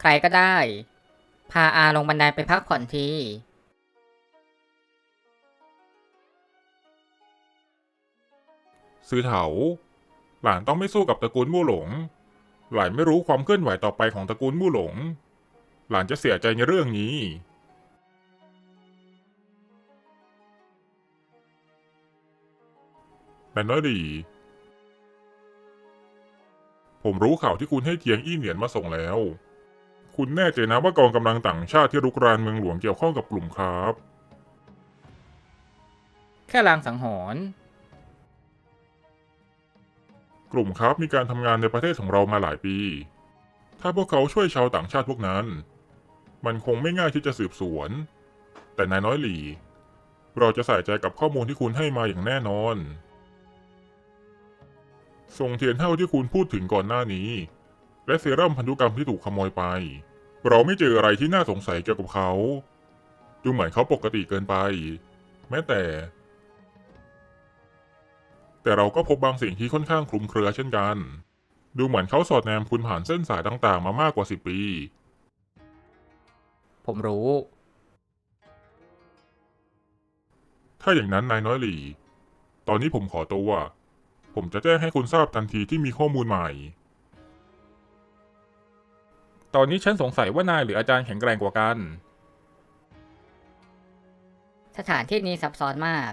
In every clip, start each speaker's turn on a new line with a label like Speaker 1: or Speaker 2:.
Speaker 1: ใครก็ได้ พาอาลงบันไดไปพักผ่อนที
Speaker 2: ซื้อเถา หลานต้องไม่สู้กับตระกูลมู่หลง หลานไม่รู้ความเคลื่อนไหวต่อไปของตระกูลมู่หลง หลานจะเสียใจในเรื่องนี้ แต่น้อยดี ผมรู้ข่าวที่คุณให้เทียงอี้เหนียนมาส่งแล้ว คุณแน่ใจนะว่ากองกำลังต่างชาติที่รุกรานเมืองหลวงเกี่ยวข้องกับกลุ่มครับ
Speaker 1: แค่ลางสังหรณ์
Speaker 2: กลุ่มครับมีการทำงานในประเทศของเรามาหลายปี ถ้าพวกเขาช่วยชาวต่างชาติพวกนั้น มันคงไม่ง่ายที่จะสืบสวน แต่นายน้อยหลี เราจะใส่ใจกับข้อมูลที่คุณให้มาอย่างแน่นอน ทรงเทียนเท่าที่คุณพูดถึงก่อนหน้านี้ และเซรั่มพันธุกรรมที่ถูกขโมยไป เราไม่เจออะไรที่น่าสงสัยเกี่ยวกับเขา ดูเหมือนเขาปกติเกินไป แม้แต่ แต่เราก็พบบางสิ่งที่ค่อนข้างคลุมเครือเช่นกัน ดูเหมือนเขาสอดแนมคุณผ่านเส้นสายต่างๆ มามากกว่าสิบปี
Speaker 1: ผมรู้
Speaker 2: ถ้าอย่างนั้นนายน้อยหลี ตอนนี้ผมขอตัว ผมจะแจ้งให้คุณทราบทันทีที่มีข้อมูลใหม่ ตอนนี้ฉันสงสัยว่านายหรืออาจารย์แข็งแกร่งกว่ากัน
Speaker 1: สถานที่นี้ซับซ้อนมาก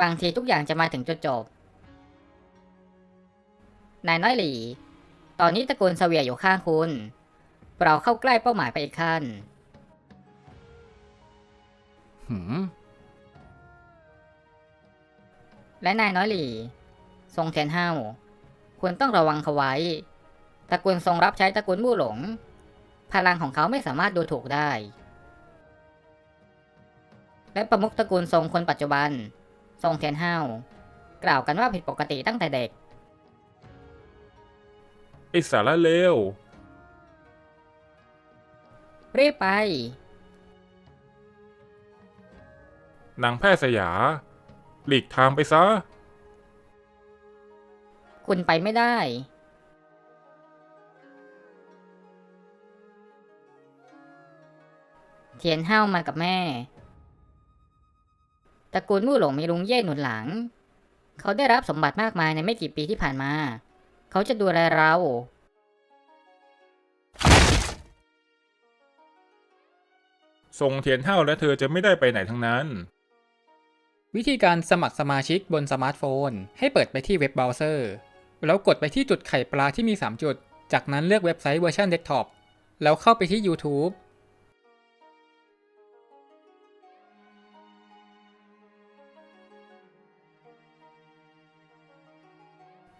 Speaker 1: บางทีทุกอย่างจะมาถึงจุดจบ นายน้อยหลี ตอนนี้ตระกูลเสวียอยู่ข้างคุณ เราเข้าใกล้เป้าหมายไปอีกขั้น หืม และนายน้อยหลี ทรงเทียนเฮาคุณต้องระวังเขาไว้ตระกูลทรงรับใช้ตระกูลมู่หลง พลังของเขาไม่สามารถดูถูกได้ และประมุขตระกูลทรงคนปัจจุบัน ทรงเทียนเฮากล่าวกันว่าผิดปกติตั้งแต่เด็ก
Speaker 2: ไอสารเลว
Speaker 1: รีบไป
Speaker 2: นางแพทย์สยา หลีกทางไปซะ
Speaker 1: คุณไปไม่ได้ เทียนเฮามากับแม่ ตระกูลมู่หลงมีลุงเย่หนุนหลัง เขาได้รับสมบัติมากมายในไม่กี่ปีที่ผ่านมา เขาจะดูแลเรา
Speaker 2: ทรงเทียนเท่าและเธอจะไม่ได้ไปไหนทั้งนั้น
Speaker 3: วิธีการสมัครสมาชิกบนสมาร์ทโฟน ให้เปิดไปที่เว็บเบราว์เซอร์ แล้วกดไปที่จุดไข่ปลาที่มี 3 จุด จากนั้นเลือกเว็บไซต์เวอร์ชันเดสก์ท็อปแล้วเข้าไปที่ YouTube